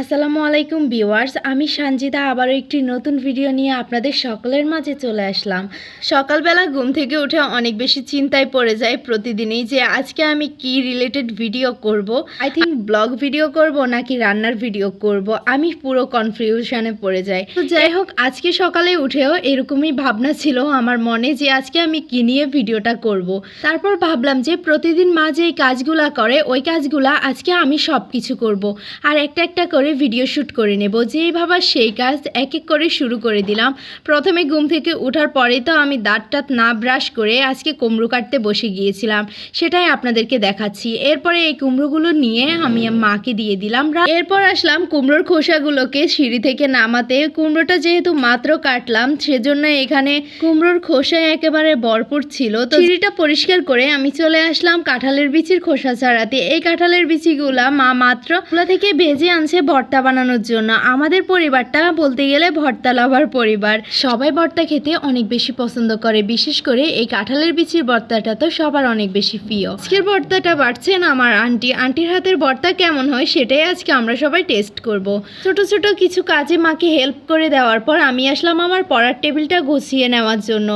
আসসালামু আলাইকুম ভিউয়ার্স, আমি সঞ্জিতা আবারও একটি নতুন ভিডিও নিয়ে আপনাদের সকলের মাঝে চলে আসলাম। সকালবেলা ঘুম থেকে উঠে অনেক বেশি চিন্তায় পড়ে যায় প্রতিদিনই যে আজকে আমি কি রিলেটেড ভিডিও করব। আই থিঙ্ক ব্লগ ভিডিও করব নাকি রান্নার ভিডিও করব, আমি পুরো কনফিউশনে পড়ে যাই। তো যাই হোক, আজকে সকালে উঠেও এরকমই ভাবনা ছিল আমার মনে যে আজকে আমি কি নিয়ে ভিডিওটা করব। তারপর ভাবলাম যে প্রতিদিন মা যে কাজগুলা করে, ওই কাজগুলা আজকে আমি সব কিছু করব। আর একটা একটা করে ভিডিও শ্যুট করে নেব। যেই ভাবা সেই কাজ এক এক করে শুরু করে দিলাম। প্রথমে ঘুম থেকে ওঠার পরে তো আমি দাঁত টাত না ব্রাশ করে আজকে কুমড়ো কাটতে বসে গিয়েছিলাম। সেটাই আপনাদেরকে দেখাচ্ছি। এরপরে এই কুমড়োগুলো নিয়ে আমি মাকে দিয়ে দিলাম। এরপর আসলাম কুমড়োর খোসাগুলোকে সিঁড়ি থেকে নামাতে। কুমড়োটা যেহেতু মাত্র কাটলাম, সেজন্য এখানে কুমড়োর খোসা একেবারে ভরপুর ছিল। তো সিঁড়িটা পরিষ্কার করে আমি চলে আসলাম কাঁঠালের বিচির খোসা ছাড়াতে। এই কাঁঠালের বিচিগুলা মা মাত্র থেকে ভেজে আনছে ভর্তা বানানোর জন্য। আমাদের পরিবারটা বলতে গেলে ভর্তা লাভার পরিবার। সবাই ভর্তা খেতে অনেক বেশি পছন্দ করে। বিশেষ করে এই কাঁঠালের বিচির ভর্তাটা তো সবার অনেক বেশি প্রিয়। আজকের ভর্তাটা বাড়ছেন আমার আন্টি। আন্টির হাতের ভর্তা কেমন হয় সেটাই আজকে আমরা সবাই টেস্ট করব। ছোট ছোট কিছু কাজে মাকে হেল্প করে দেওয়ার পর আমি আসলাম আমার পড়ার টেবিলটা গুছিয়ে নেওয়ার জন্য।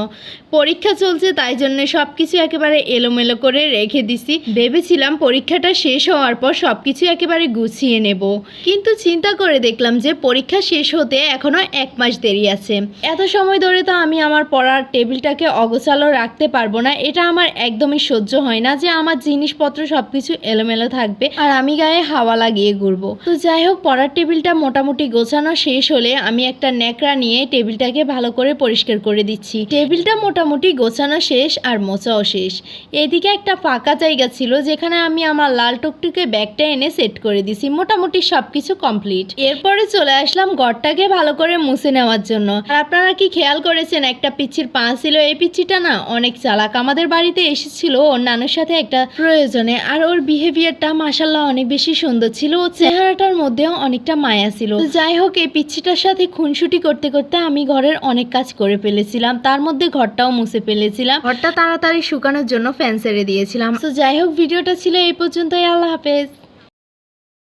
পরীক্ষা চলছে, তাই জন্য সব কিছু একেবারে এলোমেলো করে রেখে দিছি। ভেবেছিলাম পরীক্ষাটা শেষ হওয়ার পর সব কিছু একেবারে গুছিয়ে নেব। কিন্তু চিন্তা করে দেখলাম যে পরীক্ষা শেষ হতে এখনও এক মাস দেরি আছে। এত সময় ধরে তো আমি আমার পড়ার টেবিলটাকে অগোছালো রাখতে পারব না, এটা আমার একদমই সহ্য হয় না যে আমার জিনিসপত্র সব কিছু এলোমেলো থাকবে আর আমি গায়ে হাওয়া লাগিয়ে ঘুরবো। তো যাই হোক, পড়ার টেবিলটা মোটামুটি গোছানো শেষ হলে আমি একটা ন্যাকড়া নিয়ে টেবিলটাকে ভালো করে পরিষ্কার করে দিচ্ছি। টেবিলটা মোটামুটি গোছানো শেষ আর মোচাও শেষ। এদিকে একটা ফাঁকা জায়গা ছিল যেখানে আমি আমার লাল টুকটুকে ব্যাগটা এনে সেট করে দিছি। মোটামুটি সবকিছু কমপ্লিট এরপরে চলে আসলাম ঘরটাকে ভালো করে মুছে নেওয়ার জন্য। আর আপনারা কি খেয়াল করেছেন, একটা পিচ্ছির পা ছিল, এই পিচ্ছিটা না অনেক চালাক। আমাদের বাড়িতে এসেছিল, ওর নানুর সাথে একটা প্রয়োজনে। আর ওর বিহেভিয়ারটা মাসাল্লাহ অনেক বেশি সুন্দর ছিল। ও চেহারাটার মধ্যেও অনেকটা মায়া ছিল। যাই হোক, এই পিচ্ছিটার সাথে খুনসুটি করতে করতে আমি ঘরের অনেক কাজ করে ফেলেছিলাম। তার মধ্যে ঘরটাও মুছে ফেলেছিলাম। ঘরটা তাড়াতাড়ি শুকানোর জন্য ফ্যান ছেড়ে দিয়েছিলাম। তো যাই হোক, ভিডিওটা ছিল এই পর্যন্তই। আল্লাহ হাফেজ।